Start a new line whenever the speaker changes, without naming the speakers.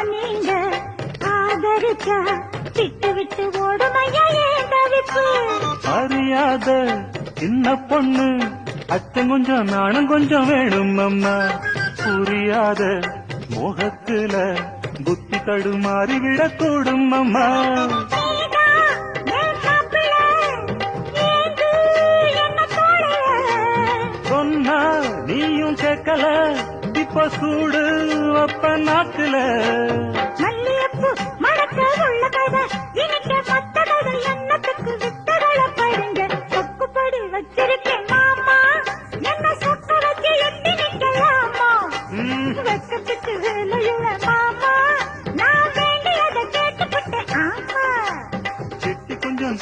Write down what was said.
கடன் நீங்க ஆதரிச்சா விட்டு விட்டு ஓடுமையா ஏன் தவிப்பு? அறியாத சின்ன பொண்ணு அச்சம் கொஞ்சம் நாணம் கொஞ்சம் வேணும் அம்மா. புரியாத மோகத்துல புத்தி தடுமாறி விடக்கூடும் அம்மா. சொன்னா நீயும் கேட்கல இப்ப சூடு அப்ப நாக்குல.
கட்டுக்கு வேலையுள்ள மாமா. நான் வேண்டியதை கேட்டுக்கிட்டேன் ஆமா. செட்டி கொஞ்சம்